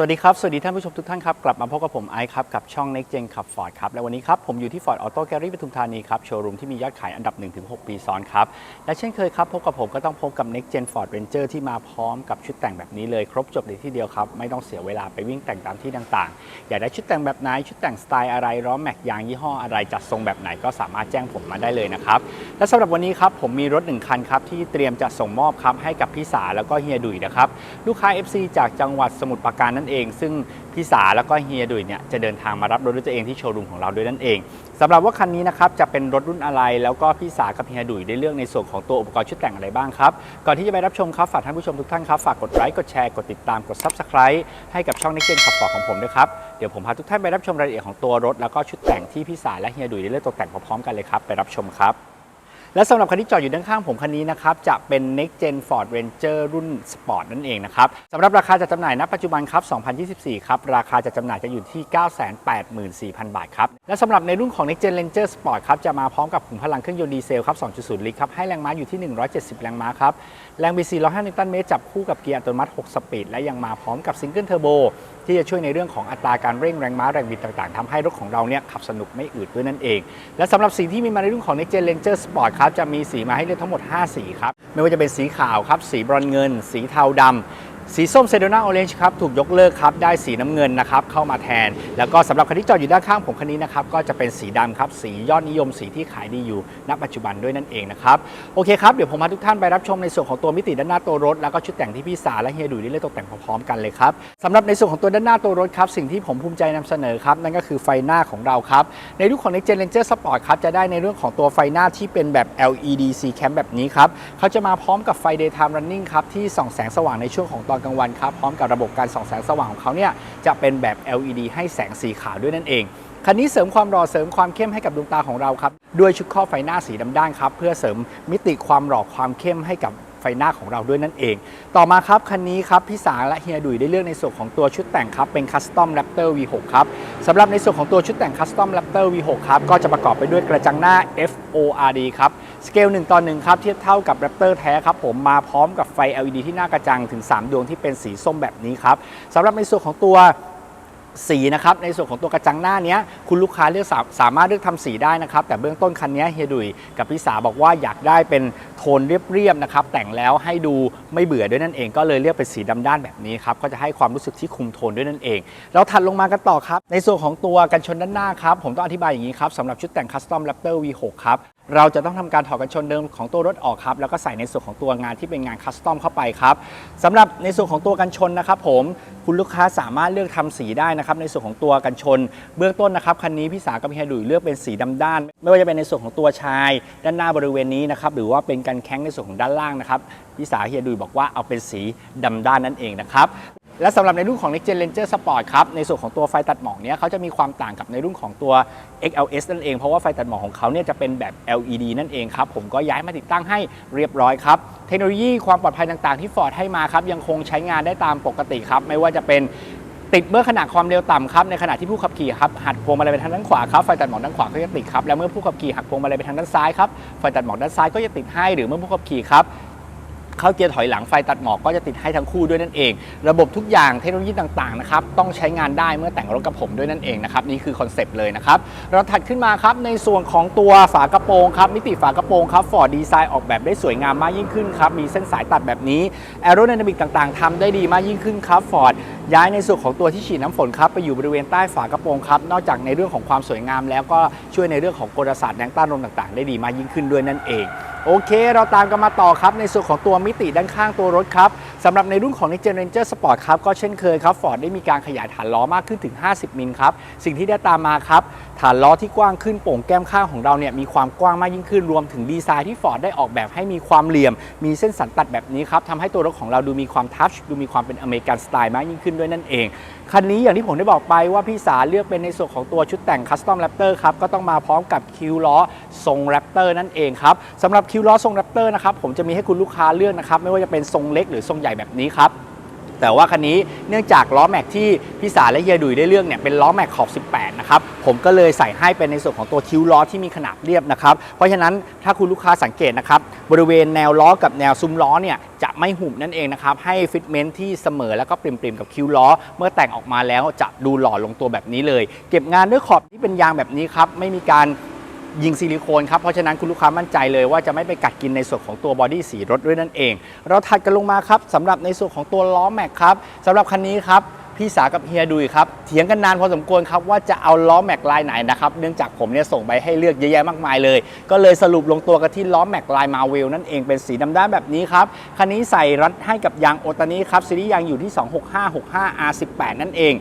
วัสดีครับ สวัสดีท่านผู้ชมทุกท่านครับ กลับมาพบกับผมไอซ์ครับ กับช่อง Next Gen ขับ Ford ครับ และวันนี้ครับ ผมอยู่ที่ Ford Auto Gallery ปทุมธานีครับ โชว์รูมที่มียอดขายอันดับ 1-6 ปีซ้อนครับ และเช่นเคยครับ พบกับผมก็ต้องพบกับ Next Gen Ford Ranger ที่มาพร้อมกับชุดแต่งแบบนี้เลย ครบจบในที่เดียวครับ ไม่ต้องเสียเวลาไปวิ่งแต่งตามที่ต่างๆ อยากได้ชุดแต่งแบบไหน ชุดแต่งสไตล์อะไรล้อแม็กยางยี่ห้ออะไรจัดทรงแบบไหนก็สามารถแจ้งผมมาได้เลยนะครับและสำหรับวันนี้ครับผมมีรถหนึ่งคันครับที่เตรียมจะส่งมอบครับให้กับพี่สาแล้วก็เฮียดุยนะครับลูกค้า FC จากจังหวัดสมุทรปราการนั่นเอง ซึ่งพี่สาแล้วก็เฮียดุยเนี่ยจะเดินทางมารับรถด้วยตัวเองที่โชว์รูมของเราด้วยนั่นเองสำหรับว่าคันนี้นะครับจะเป็นรถรุ่นอะไร แล้วก็พี่สากับเฮียดุยได้เลือกในส่วนของตัวอุปกรณ์ชุดแต่งอะไรบ้างครับก่อนที่จะไปรับชมครับฝากท่านผู้ชมทุกท่านครับฝากกดไลค์กดแชร์กดติดตามกด Subscribe ให้กับช่องนิกเกนขับฟอร์ของผมด้วยครับเดี๋ยวผมพาทุกท่านไปรับชมรายละเอียดของตัวรถแล้วก็ชุดแต่งที่พี่สาและเฮียดุยได้เลือกตกแต่งพร้อมๆกันเลยครับไปรับชมครับ และสำหรับคันที่จอดอยู่ด้านข้างผมคันนี้นะครับจะเป็น Next Gen Ford Ranger รุ่น Sport นั่นเองนะครับสำหรับราคาจัดจำหน่ายณปัจจุบันครับ 2024 ครับ ราคาจัดจำหน่ายจะอยู่ที่ 984,000 บาทครับ และสำหรับในรุ่นของ Next Gen Ranger Sport ครับจะมาพร้อมกับขุมพลังเครื่องยนต์ดีเซลครับ 2.0 ลิตรครับให้แรงม้าอยู่ที่ 170 แรงม้าครับแรงบิด405นิวตันเมตรจับคู่กับเกียร์อัตโนมัติ 6 สปีดและยังมาพร้อมกับซิงเกิลเทอร์โบ ที่จะช่วยในเรื่องของอัตราการเร่งแรงม้าแรงบิดต่างๆทำให้รถของเราเนี่ยขับสนุกไม่อืดด้วยนั่นเอง และสำหรับสีที่มีมาในรุ่นของ Next Gen Ranger Sport ครับจะมีสีมาให้เลือกทั้งหมด 5 สีครับไม่ว่าจะเป็นสีขาวครับสีบรอนเงิน สีเทาดำ สีส้มเซโดนาออเรนจ์ครับถูกยกเลิกครับได้สีน้ำเงินนะครับเข้ามาแทน แล้วก็สำหรับคันที่จอดอยู่ด้านข้างผมคันนี้นะครับก็จะเป็นสีดำครับสียอดนิยมสีที่ขายดีอยู่ณปัจจุบันด้วยนั่นเองนะครับโอเคครับเดี๋ยวผมพาทุกท่านไปรับชมในส่วนของตัวมิติด้านหน้าตัวรถ แล้วก็ชุดแต่งที่พี่สาและเฮียดุยได้เลือกตกแต่งพร้อมๆกันเลยครับสำหรับในส่วนของตัวด้านหน้าตัวรถครับสิ่งที่ผมภูมิใจนำเสนอครับนั่นก็คือไฟหน้าของเราครับในรุ่นของ Next Gen Ranger Sport ครับจะได้ในเรื่องของตัวไฟหน้าที่เป็นแบบ LED C cam แบบนี้ครับเขาจะมาพร้อมกับไฟ daytime running ครับที่ส่องแสงสว่างในช่วงของตอนกลางวันครับพร้อมกับระบบการส่องแสงสว่างของเขาเนี่ยจะเป็นแบบ LED ให้แสงสีขาวด้วยนั่นเองคันนี้เสริมความหล่อเสริมความเข้มให้กับดวงตาของเราครับด้วยชุดข้อไฟหน้าสีดำด้านครับเพื่อเสริมมิติความหล่อความเข้มให้กับไฟหน้าของเราด้วยนั่นเอง ต่อมาครับคันนี้ครับพี่สาและเฮียดุยได้เลือกในส่วนของตัวชุดแต่งครับเป็น Custom Raptor V6 ครับสำหรับในส่วนของตัวชุดแต่ง Custom Raptor V6 ครับก็จะประกอบไปด้วยกระจังหน้า FORD ครับ สเกล1ต่อ1ครับเทียบเท่ากับแรปเตอร์แท้ครับผมมาพร้อมกับไฟ LED ที่หน้ากระจังถึง 3 ดวงที่เป็นสีส้มแบบนี้ครับสำหรับในส่วนของตัว สีนะครับในส่วนของตัวกระจังหน้านี้คุณลูกค้าเลือกสาสามารถเลือกทำสีได้นะครับ แต่เบื้องต้นคันนี้เฮียดุยกับพี่สาบอกว่าอยากได้เป็นโทนเรียบๆนะครับแต่งแล้วให้ดูไม่เบื่อด้วยนั่นเอง ก็เลยเลือกเป็นสีดำด้านแบบนี้ครับก็จะให้ความรู้สึกที่คุมโทนด้วยนั่นเองเราถัดลงมากันต่อครับ ในส่วนของตัวกันชนด้านหน้าครับผมต้องอธิบายอย่างนี้ครับสำหรับชุดแต่ง Custom Raptor V6 ครับเราจะต้องทำการถอดกันชนเดิมของตัวรถออกครับแล้วก็ใส่ในส่วนของตัวงานที่เป็นงานคัสตอมเข้าไปครับสำหรับในส่วนของตัวกันชนนะครับผมคุณลูกค้าสามารถเลือกทำสีได้นะครับในส่วนของตัวกันชน เบื้องต้นนะครับคันนี้พี่สากับพี่ไฮดุยเลือกเป็นสีดำด้าน ไม่ว่าจะเป็นในส่วนของตัวชาย ด้านหน้าบริเวณนี้นะครับหรือว่าเป็นกันแข้งในส่วนของด้านล่างนะครับพี่สาเฮียดุยบอกว่าเอาเป็นสีดำด้านนั่นเองนะครับและสำหรับในรุ่นของ Next Gen Ranger Sport ครับ ในส่วนของตัวไฟตัดหมอกเนี้ยเขาจะมีความต่างกับในรุ่นของตัว XLS นั่นเอง เพราะว่าไฟตัดหมอกของเขาเนี่ยจะเป็นแบบ LED นั่นเองครับ ผมก็ย้ายมาติดตั้งให้เรียบร้อยครับ เทคโนโลยีความปลอดภัยต่างๆที่ Ford ให้มาครับ ยังคงใช้งานได้ตามปกติครับ ไม่ว่าจะเป็น ติดเมื่อขณะความเร็วต่ำครับในขณะที่ผู้ขับขี่ครับหักพวงมาลัยไปทางด้านขวาครับไฟตัดหมอกด้านขวาก็จะติดครับและเมื่อผู้ขับขี่หักพวงมาลัยไปทางด้านซ้ายครับไฟตัดหมอกด้านซ้ายก็จะติดให้หรือเมื่อผู้ขับขี่ครับเข้าเกียร์ถอยหลังไฟตัดหมอกก็จะติดให้ทั้งคู่ด้วยนั่นเอง ระบบทุกอย่างเทคโนโลยีต่างๆนะครับต้องใช้งานได้เมื่อแต่งรถกับผมด้วยนั่นเองนะครับนี่คือคอนเซปต์เลยนะครับเราถัดขึ้นมาครับในส่วนของตัวฝากระโปรงครับมิติฝากระโปรงครับฟอร์ดดีไซน์ออกแบบได้สวยงามมากยิ่งขึ้นครับมีเส้นสายตัดแบบนี้แอโร d y นามิกต่างๆทำได้ดีมากยิ่งขึ้นครับฟอร์ด ย้ายในส่วนของตัวที่ฉีดน้ำฝนครับไปอยู่บริเวณใต้ฝากระโปรงครับ นอกจากในเรื่องของความสวยงาม แล้วก็ช่วยในเรื่องของกลศาสตร์แรงต้านลมต่างๆ ได้ดีมากยิ่งขึ้นด้วยนั่นเองโอเค เราตามกันมาต่อครับ ในส่วนของตัวมิติด้านข้างตัวรถครับสำหรับในรุ่นของ Next Gen Ranger Sport ครับ ก็เช่นเคยครับ Ford ได้มีการขยายฐานล้อมากขึ้นถึง 50 มิลครับ สิ่งที่ได้ตามมาครับ ฐานล้อที่กว้างขึ้นโป่งแก้มข้างของเราเนี่ยมีความกว้างมากยิ่งขึ้นรวมถึงดีไซน์ที่ Ford ได้ออกแบบให้มีความเหลี่ยม มีเส้นสันตัดแบบนี้ครับทำให้ตัวรถของเราดูมีความทัชดูมีความเป็นอเมริกันสไตล์มากยิ่งขึ้นด้วยนั่นเองคันนี้อย่างที่ผมได้บอกไปว่าพี่สาเลือกเป็นในส่วนของตัวชุดแต่ง Custom Raptor ครับก็ต้องมาพร้อมกับคิวล้อทรง Raptor นั่นเองครับสำหรับคิวล้อทรง Raptor นะครับผมจะมีให้คุณลูกค้าเลือกนะครับไม่ว่าจะเป็นทรงเล็กหรือทรงใหญ่แบบนี้ครับ แต่ว่าคันนี้เนื่องจากล้อแม็กที่พี่สาและเฮียดุยได้เลือกเนี่ยเป็นล้อแม็กขอบ 18 นะครับ ผมก็เลยใส่ให้เป็นในส่วนของตัวคิ้วล้อที่มีขนาดเรียบนะครับ เพราะฉะนั้นถ้าคุณลูกค้าสังเกตนะครับ บริเวณแนวล้อกับแนวซุ้มล้อเนี่ยจะไม่หุบนั่นเองนะครับ ให้ฟิตเมนต์ที่เสมอแล้วก็ปริมๆกับคิ้วล้อ เมื่อแต่งออกมาแล้วจะดูหล่อลงตัวแบบนี้เลย เก็บงานด้วยขอบที่เป็นยางแบบนี้ครับไม่มีการ ยิงซิลิโคนครับ เพราะฉะนั้นคุณลูกค้ามั่นใจเลยว่าจะไม่ไปกัดกินในส่วนของตัวบอดี้สีรถด้วยนั่นเอง เราถัดกันลงมาครับสำหรับในส่วนของตัวล้อแม็กครับสำหรับคันนี้ครับพี่สากับเฮียดุยครับเถียงกันนานพอสมควรครับว่าจะเอาล้อแม็กลายไหนนะครับเนื่องจากผมเนี่ยส่งไปให้เลือกเยอะแยะมากมายเลย ก็เลยสรุปลงตัวกันที่ล้อแม็กลายมาเวลนั่นเองเป็นสีดำด้านแบบนี้ครับคันนี้ใส่รัดให้กับยางโอตานี้ครับซีรีส์ยางอยู่ที่ 26565 R18 นั่นเอง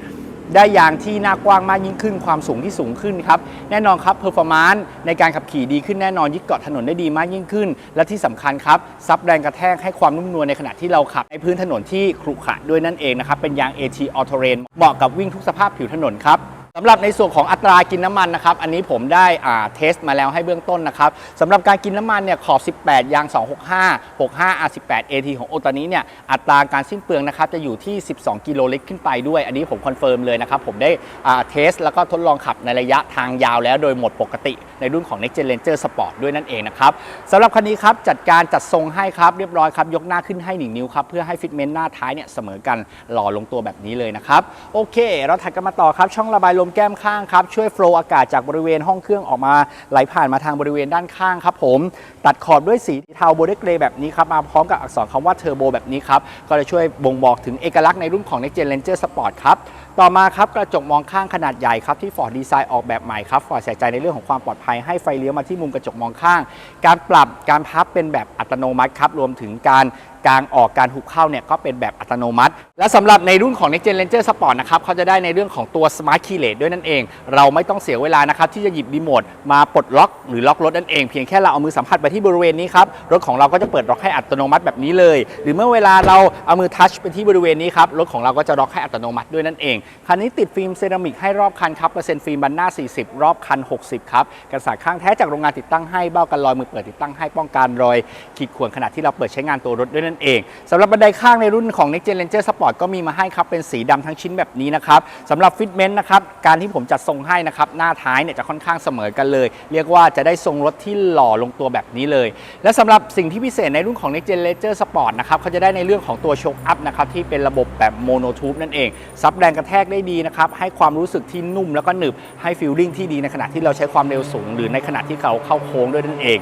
ได้ยางที่หน้ากว้างมากยิ่งขึ้น ความสูงที่สูงขึ้นครับ แน่นอนครับเพอร์ฟอร์มานซ์ในการขับขี่ดีขึ้นแน่นอนยึดเกาะถนนได้ดีมากยิ่งขึ้น และที่สำคัญครับซับแรงกระแทกให้ความนุ่มนวลในขณะที่เราขับในพื้นถนนที่ขรุขระด้วยนั่นเองนะครับเป็นยาง AT All Terrain เหมาะกับวิ่งทุกสภาพผิวถนนครับ สำหรับในส่วนของอัตรากินน้ำมันนะครับ อันนี้ผมได้อ่าเทสมาแล้วให้เบื้องต้นนะครับสำหรับการกินน้ำมันเนี่ยขอบ 18 ยาง 265 65 R18 AT ของโอตานี้เนี่ยอัตราการสิ้นเปลืองนะครับจะอยู่ที่ 12 กิโลลิตรขึ้นไปด้วย อันนี้ผมคอนเฟิร์มเลยนะครับ ผมได้อ่าเทสแล้วก็ทดลองขับในระยะทางยาวแล้วโดยหมดปกติ ในรุ่นของ Next Gen Ranger Sport ด้วยนั่นเองนะครับสำหรับคันนี้ครับจัดการจัดทรงให้ครับเรียบร้อยครับยกหน้าขึ้นให้1นิ้วครับเพื่อให้ฟิตเมนต์หน้าท้ายเนี่ยเสมอกันหล่อลงตัวแบบนี้เลยนะครับโอเค เราถัดกันมาต่อครับช่องระบายลมแก้มข้างครับช่วยโฟล์อากาศจากบริเวณห้องเครื่องออกมาไหลผ่านมาทางบริเวณด้านข้างครับผมตัดขอบด้วยสีเทาโบเดเกรแบบนี้ครับมาพร้อมกับอักษรคำว่าเทอร์โบแบบนี้ครับก็จะช่วยบ่งบอกถึงเอกลักษณ์ในรุ่นของ Next Gen Ranger Sport ครับต่อมาครับกระจกมองข้างขนาดใหญ่ครับที่ Ford ดีไซน์ออกแบบใหม่ครับ Ford ใส่ใจในเรื่องของความปลอดภัยให้ไฟเลี้ยวมาที่มุมกระจกมองข้าง การปรับการพับเป็นแบบอัตโนมัติครับรวมถึงการ กางออกการหุบเข้าเนี่ยก็เป็นแบบอัตโนมัติ และสำหรับในรุ่นของ Next Gen Ranger Sport นะครับเขาจะได้ในเรื่องของตัว Smart Keyless ด้วยนั่นเอง เราไม่ต้องเสียเวลานะครับที่จะหยิบรีโมทมาปลดล็อกหรือล็อกรถนั่นเอง เพียงแค่เราเอามือสัมผัสไปที่บริเวณนี้ครับรถของเราก็จะเปิดล็อกให้อัตโนมัติแบบนี้เลย หรือเมื่อเวลาเราเอามือทัชไปที่บริเวณนี้ครับรถของเราก็จะล็อกให้อัตโนมัติด้วยนั่นเองคันนี้ติดฟิล์มเซรามิกให้รอบคันครับเปอร์เซ็นต์ฟิล์มบันหน้า 40 รอบคัน 60ครับกันสาดข้างแท้จากโรงงานติดตั้งให้เบ้ากันรอยมือเปิดติดตั้งให้ป้องกันรอยขีดข่วนขณะที่เราเปิดใช้งานตัวรถด้วยนั่นเองสำหรับบันไดข้างในรุ่นของ Next Gen Ranger Sport ก็มีมาให้ครับเป็นสีดำทั้งชิ้นแบบนี้นะครับสำหรับฟิตเมนต์นะครับการที่ผมจัดทรงให้นะครับหน้าท้ายเนี่ยจะค่อนข้างเสมอกันเลย เรียกว่าจะได้ทรงรถที่หล่อลงตัวแบบนี้เลย และสำหรับสิ่งที่พิเศษในรุ่นของ Next Gen Ranger Sport นะครับเขาจะได้ในเรื่องของตัวโชคอัพนะครับที่เป็นระบบแบบโมโนทูบนั่นเองซับแรงกระแทกได้ดีนะครับให้ความรู้สึกที่นุ่มแล้วก็หนึบให้ฟีลลิ่งที่ดีในขณะที่เราใช้ความเร็วสูง หรือในขณะที่เขาเข้าโค้งด้วยนั่นเอง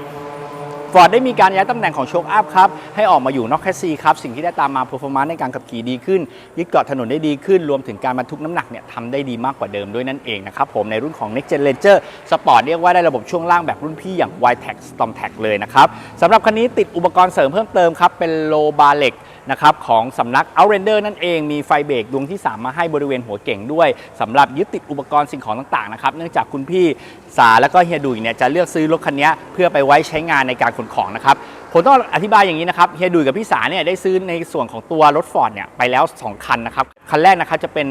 ฟอร์ดได้มีการย้ายตำแหน่งของโชคอัพครับ ให้ออกมาอยู่นอกแคสซีครับ สิ่งที่ได้ตามมาเปอร์ฟอร์มานซ์ในการขับขี่ดีขึ้น ยึดเกาะถนนได้ดีขึ้น รวมถึงการบรรทุกน้ำหนักเนี่ยทำได้ดีมากกว่าเดิมด้วยนั่นเองนะครับผมในรุ่นของ Next Gen Ranger Sport เรียกว่าได้ระบบช่วงล่างแบบรุ่นพี่อย่าง y t e c Storm t a c เลยนะครับสำหรับคันนี้ติดอุปกรณ์เสริมเพิ่มเติมครับเป็นโลบาเล็ก นะครับของสำนัก Outrender นั่นเองมีไฟเบรกดวงที่ 3 มาให้บริเวณหัวเก่งด้วยสำหรับยึดติดอุปกรณ์สิ่งของต่างๆนะครับเนื่องจากคุณพี่สาแล้วก็เฮียดุยเนี่ยจะเลือกซื้อรถคันนี้เพื่อไปไว้ใช้งานในการขนของนะครับผมต้องอธิบายอย่างนี้นะครับเฮียดุยกับพี่สาเนี่ยได้ซื้อในส่วนของตัวรถฟอร์ดเนี่ยไปแล้ว 2 คันนะครับคันแรกนะครับจะเป็น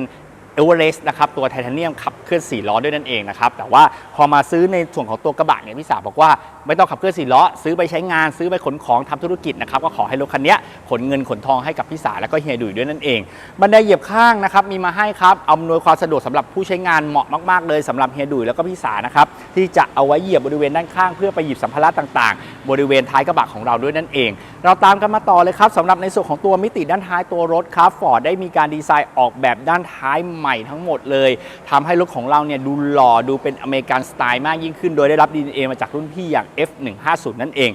เอเวอเรสต์นะครับตัวไทเทเนียมขับเคลื่อน4ล้อด้วยนั่นเองนะครับแต่ว่าพอมาซื้อในส่วนของตัวกระบะเนี่ยพี่สาวบอกว่าไม่ต้องขับเคลื่อน4ล้อ ซื้อไปใช้งานซื้อไปขนของทำธุรกิจนะครับก็ขอให้รถคันนี้ขนเงินขนทองให้กับพี่สาวแล้วก็เฮียดุยด้วยนั่นเองบันไดเหยียบข้างนะครับมีมาให้ครับอำนวยความสะดวกสำหรับผู้ใช้งานเหมาะมากๆเลยสำหรับเฮียดุยแล้วก็พี่สาวนะครับที่จะเอาไว้เหยียบบริเวณด้านข้างเพื่อไปหยิบสัมภาระต่างๆ บริเวณท้ายกระบะของเราด้วยนั่นเอง เราตามกันมาต่อเลยครับสำหรับในส่วนของตัวมิติด้านท้ายตัวรถครับฟอร์ดได้มีการดีไซน์ออกแบบด้านท้ายหม่ทั้งหมดเลยทำให้รถของเราเนี่ยดูหล่อดูเป็นอเมริกันสไตล์มากยิ่งขึ้น โดยได้รับ DNA มาจากรุ่นพี่อย่าง F150 นั่นเอง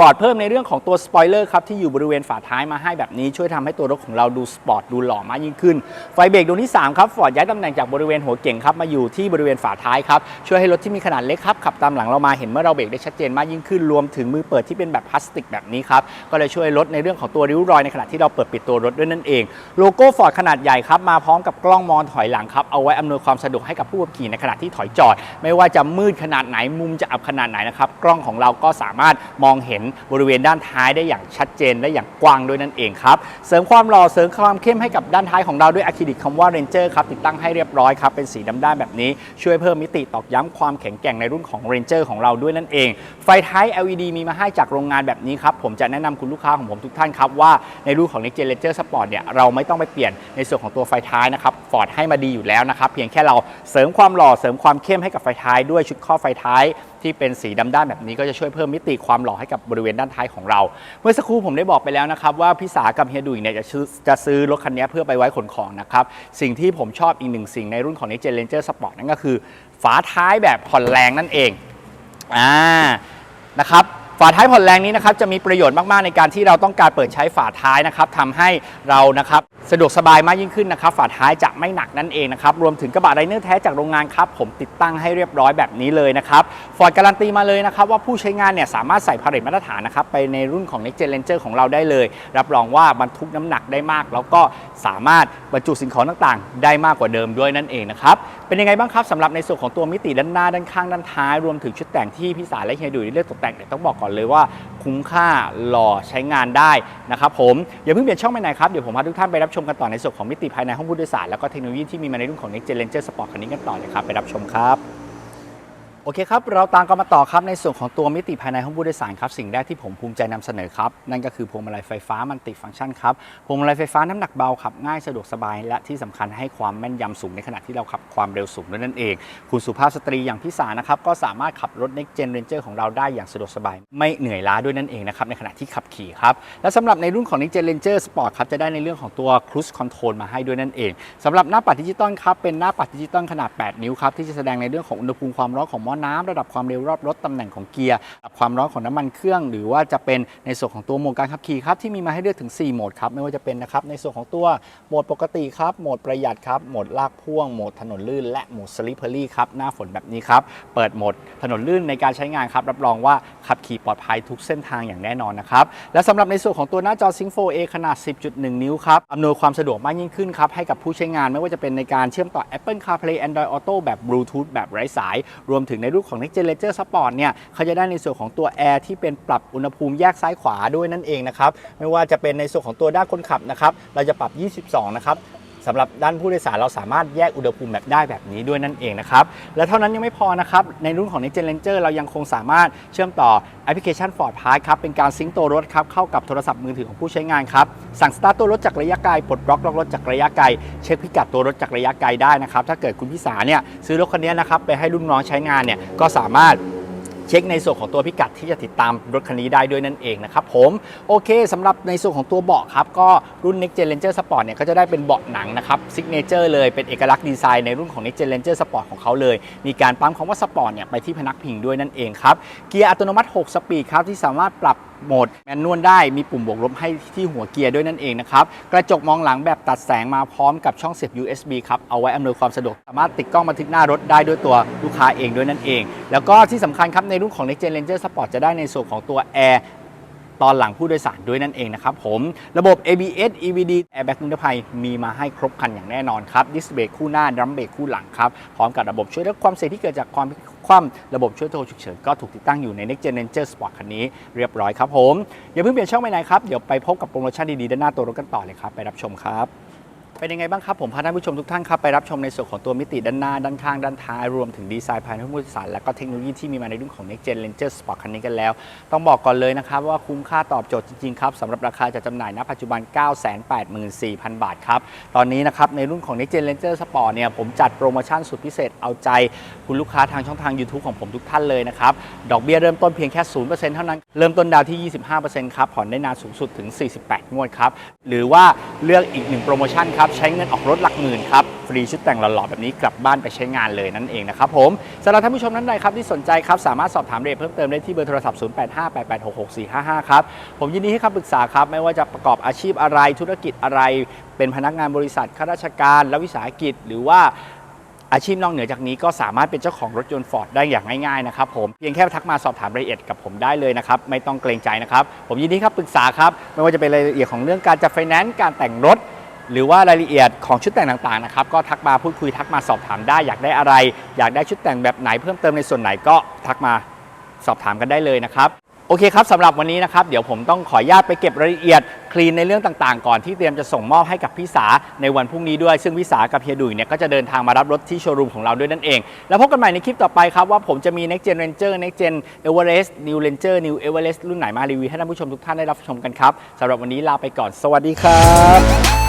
ฟอร์ดเพิ่มในเรื่องของตัวสปอยเลอร์ครับที่อยู่บริเวณฝาท้ายมาให้แบบนี้ช่วยทำให้ตัวรถของเราดูสปอร์ตดูหล่อมากยิ่งขึ้น ไฟเบรกดวงที่3ครับฟอร์ดย้ายตำแหน่งจากบริเวณหัวเก่งครับมาอยู่ที่บริเวณฝาท้ายครับช่วยให้รถที่มีขนาดเล็กครับขับตามหลังเรามาเห็นเมื่อเราเบรกได้ชัดเจนมากยิ่งขึ้นรวมถึงมือเปิดที่เป็นแบบพลาสติกแบบนี้ครับก็เลยช่วยลดในเรื่องของตัวริ้วรอยในขณะที่เราเปิดปิดตัวรถด้วยนั่นเองโลโก้ฟอร์ดขนาดใหญ่ครับมาพร้อมกับกล้องมองถอยหลังครับเอาไว้อำนวยความสะดวกให้กับผู้ขับขี่ในขณะที่ถอยจอด ไม่ว่าจะมืดขนาดไหนมุมจะอับขนาดไหนนะครับกล้องของเราก็สามารถมองเห็นบริเวณด้านท้ายได้อย่างชัดเจนและอย่างกว้างด้วยนั่นเองครับ เสริมความหล่อเสริมความเข้มให้กับด้านท้ายของเราด้วยอะคริลิกคำว่า Ranger ครับติดตั้งให้เรียบร้อยครับเป็นสีดำด้านแบบนี้ช่วยเพิ่มมิติตอกย้ำความแข็งแกร่งในรุ่นของ Ranger ของเราด้วยนั่นเอง ไฟท้าย LED มีมาให้จากโรงงานแบบนี้ครับผมจะแนะนำคุณลูกค้าของผมทุกท่านครับว่าในรุ่นของ Next Gen Ranger Sport เนี่ยเราไม่ต้องไปเปลี่ยนในส่วนของตัวไฟท้ายนะครับฟอร์ดให้มาดีอยู่แล้วนะครับเพียงแค่เราเสริมความหล่อเสริมความเข้มให้กับไฟท้ายด้วยชุดข้อไฟท้ายที่เป็นสีดำด้านแบบนี้ก็จะช่วยเพิ่มมิติความหล่อให้กับบริเวณด้านท้ายของเรา เมื่อสักครู่ผมได้บอกไปแล้วนะครับว่าพี่สากับเฮียดุยเนี่ยจะซื้อจะซื้อรถคันนี้เพื่อไปไว้ขนของนะครับ สิ่งที่ผมชอบอีกหนึ่งสิ่งในรุ่นของ Next Gen Ranger Sport นั่นก็คือ ฝาท้ายแบบผ่อนแรงนั่นเองอ่านะครับ ฝาท้ายผ่อนแรงนี้นะครับจะมีประโยชน์มากๆในการที่เราต้องการเปิดใช้ฝาท้ายนะครับทำให้เรานะครับสะดวกสบายมากยิ่งขึ้นนะครับฝาท้ายจะไม่หนักนั่นเองนะครับรวมถึงกระบะไรเนอร์แท้จากโรงงานครับผมติดตั้งให้เรียบร้อยแบบนี้เลยนะครับฟอร์ดการันตีมาเลยนะครับว่าผู้ใช้งานเนี่ยสามารถใส่พาเลตมาตรฐานนะครับไปในรุ่นของ Next Gen Ranger ของเราได้เลย รับรองว่าบรรทุกน้ำหนักได้มาก แล้วก็สามารถบรรจุสิ่งของต่างๆ ได้มากกว่าเดิมด้วยนั่นเองนะครับเป็นยังไงบ้างครับสำหรับในส่วนของตัวมิติด้านหน้าด้านข้างด้านท้าย รวมถึงชุดแต่งที่พี่สาและเฮียดุยได้เลือกตกแต่งเนี่ยต้องบอกก่อนเลยว่าคุ้มค่าหล่อใช้งานได้นะครับผม อย่าเพิ่งเปลี่ยนช่องไปไหนครับ เดี๋ยวผมพาทุกท่านไปรับชมกันต่อในส่วนของมิติภายในห้องผู้โดยสาร แล้วก็เทคโนโลยีที่มีมาในรุ่นของ Next Gen Ranger Sport คันนี้กันต่อเลยครับ ไปรับชมครับ โอเคครับ เราตามกันมาต่อครับในส่วนของตัวมิติภายในห้องผู้โดยสารครับ สิ่งแรกที่ผมภูมิใจนำเสนอครับ นั่นก็คือพวงมาลัยไฟฟ้ามันติฟังก์ชันครับ พวงมาลัยไฟฟ้าน้ำหนักเบาขับง่ายสะดวกสบาย และที่สำคัญให้ความแม่นยำสูงในขณะที่เราขับความเร็วสูงด้วยนั่นเอง คุณสุภาพสตรีอย่างพี่สานะครับ ก็สามารถขับรถ Next Gen Ranger ของเราได้อย่างสะดวกสบาย ไม่เหนื่อยล้าด้วยนั่นเองนะครับในขณะที่ขับขี่ครับ และสำหรับในรุ่นของ Next Gen Ranger Sport ครับจะได้ในเรื่องของตัว Cruise Control มาให้ด้วยนั่นเองสำหรับหน้าปัดดิจิตอลครับเป็นหน้าปัดดิจิตอลขนาด 8 นิ้วครับที่จะแสดงในเรื่องของอุณหภูมิความร้อนของหม้อน้ำระดับความเร็วรอบรถตำแหน่งของเกียร์ระดับความร้อนของน้ำมันเครื่อง หรือว่าจะเป็นในส่วนของตัวโหมดการขับขี่ครับที่มีมาให้เลือกถึง 4 โหมดครับไม่ว่าจะเป็นนะครับในส่วนของตัวโหมดปกติครับโหมดประหยัดครับโหมดลากพ่วงโหมดถนนลื่น และโหมดสลิปเ r อรี่ครับหน้าฝนแบบนี้ครับเปิดโหมดถนนลื่นในการใช้งานครับรับรองว่าขับขี่ปลอดภัยทุกเส้นทางอย่างแน่นอนนะครับและสำหรับในส่วนของตัวหน้าจอ Sync 4A ขนาด 10.1 นิ้วครับอำนวยความสะดวกมากยิ่งขึ้นครับให้กับผู้ใช้งานไม่ว่าจะเป็นในการเชื่อมต่อ Apple CarPlay Android Auto แบบ Bluetooth แบบไร้สาย รวมถึงในรุ่นของ Next Gen Ranger Sport เนี่ยเขาจะได้ในส่วนของตัวแอร์ที่เป็นปรับอุณหภูมิแยกซ้ายขวาด้วยนั่นเองนะครับไม่ว่าจะเป็นในส่วนของตัวด้านคนขับนะครับเราจะปรับ 22 นะครับ สำหรับด้านผู้โดยสารเราสามารถแยกอุณหภูมิแบบได้แบบนี้ด้วยนั่นเองนะครับ และเท่านั้นยังไม่พอนะครับ ในรุ่นของ Next Gen Ranger เรายังคงสามารถเชื่อมต่อแอปพลิเคชัน Ford Pass ครับ เป็นการซิงค์ตัวรถครับ เข้ากับโทรศัพท์มือถือของผู้ใช้งานครับ สั่งสตาร์ทตัวรถจากระยะไกลปลดล็อกล็อกรถจากระยะไกล เช็คพิกัดตัวรถจากระยะไกลได้นะครับถ้าเกิดคุณพิสาเนี่ยซื้อรถคันนี้นะครับไปให้รุ่นน้องใช้งานเนี่ยก็สามารถ เช็คในส่วนของตัวพิกัดที่จะติดตามรถคันนี้ได้ด้วยนั่นเองนะครับผมโอเคสำหรับในส่วนของตัวเบาะครับก็รุ่น Next Gen Ranger Sport เนี่ยก็จะได้เป็นเบาะหนังนะครับซิกเนเจอร์เลยเป็นเอกลักษณ์ดีไซน์ในรุ่นของ Next Gen Ranger Sport ของเขาเลย มีการปั๊มคำว่า Sport เนี่ยไปที่พนักพิงด้วยนั่นเองครับเกียร์อัตโนมัติ 6 สปีดครับที่สามารถปรับ โหมดแมนนวลได้มีปุ่มบวกลบให้ที่หัวเกียร์ด้วยนั่นเองนะครับ กระจกมองหลังแบบตัดแสงมาพร้อมกับช่องเสียบ USB ครับ เอาไว้อำนวยความสะดวก สามารถติดกล้องบันทึกหน้ารถได้ด้วยตัวลูกค้าเองด้วยนั่นเอง แล้วก็ที่สำคัญครับ ในรุ่นของ Next Gen Ranger Sport จะได้ในส่วนของตัว Air ตอนหลังผู้โดยสารด้วยนั่นเองนะครับผมระบบ ABS EVD Airbag นิรภัยมีมาให้ครบครันอย่างแน่นอนครับดิสเบรกคู่หน้าดัมเบรกคู่หลังครับพร้อมกับระบบช่วยลดความเสี่ยงที่เกิดจากความคว่ำระบบช่วยโทรฉุกเฉินก็ถูกติดตั้งอยู่ใน Next Gen Ranger Sport คันนี้เรียบร้อยครับผม อย่าเพิ่งเปลี่ยนช่องไปไหนครับ เดี๋ยวไปพบกับโปรโมชั่นดีๆ ด้านหน้าตัวรถกันต่อเลยครับ ไปรับชมครับ เป็นยังไงบ้างครับ ผมพาท่านผู้ชมทุกท่านครับไปรับชมในส่วนของตัวมิติด้านหน้า ด้านข้าง ด้านท้าย รวมถึงดีไซน์ภายในห้องผู้โดยสารและก็เทคโนโลยีที่มีมาในรุ่นของ Next Gen Ranger Sport คันนี้กันแล้ว ต้องบอกก่อนเลยนะครับว่าคุ้มค่าตอบโจทย์จริง ๆ ครับสำหรับราคาจัดจำหน่ายณปัจจุบัน 984,000 บาทครับ ตอนนี้นะครับในรุ่นของ Next Gen Ranger Sport เนี่ยผมจัดโปรโมชั่นสุดพิเศษเอาใจ คุณลูกค้าทางช่องทาง YouTube ของผมทุกท่านเลยนะครับดอกเบี้ยเริ่มต้นเพียงแค่0%เท่านั้นเริ่มต้นดาวที่ 25%ครับผ่อนได้นานสูงสุดถึง 48 งวดครับหรือว่าเลือกอีกหนึ่งโปรโมชั่นครับใช้เงินออกรถหลักหมื่นครับ ฟรีชุดแต่งหล่อๆแบบนี้กลับบ้านไปใช้งานเลยนั่นเองนะครับผมสำหรับท่านผู้ชมท่านใดครับที่สนใจครับ สามารถสอบถามรายละเอียดเพิ่มเติมได้ที่เบอร์โทรศัพท์ 0858866455 ครับ ผมยินดีให้คำปรึกษาครับ ไม่ว่าจะประกอบอาชีพอะไรธุรกิจอะไร เป็นพนักงานบริษัทข้าราชการและวิสาหกิจ หรือว่าอาชีพนอกเหนือจากนี้ก็สามารถเป็นเจ้าของรถยนต์ฟอร์ดได้อย่างง่ายๆนะครับผมเพียงแค่ทักมาสอบถามรายละเอียดกับผมได้เลยนะครับไม่ต้องเกรงใจนะครับผมยินดีครับปรึกษาครับไม่ว่าจะเป็นรายละเอียดของเรื่องการจัดไฟแนนซ์การแต่งรถ หรือว่ารายละเอียดของชุดแต่งต่างๆนะครับก็ทักมาพูดคุยทักมาสอบถามได้ อยากได้อะไร อยากได้ชุดแต่งแบบไหนเพิ่มเติมในส่วนไหนก็ทักมาสอบถามกันได้เลยนะครับโอเคครับสำหรับวันนี้นะครับเดี๋ยวผมต้องขออนุญาตไปเก็บรายละเอียดคลีนในเรื่องต่างๆ ก่อนที่เตรียมจะส่งมอบให้กับพี่สาในวันพรุ่งนี้ด้วย ซึ่งพี่สากับเฮียดุยเนี่ยก็จะเดินทางมารับรถที่โชว์รูมของเราด้วยนั่นเอง แล้วพบกันใหม่ในคลิปต่อไปครับ ว่าผมจะมี Next Gen Ranger Next Gen Everest New Ranger New Everest รุ่นไหนมารีวิวให้ท่านผู้ชมทุกท่านได้รับชมกันครับสำหรับวันนี้ลาไปก่อน สวัสดีครับ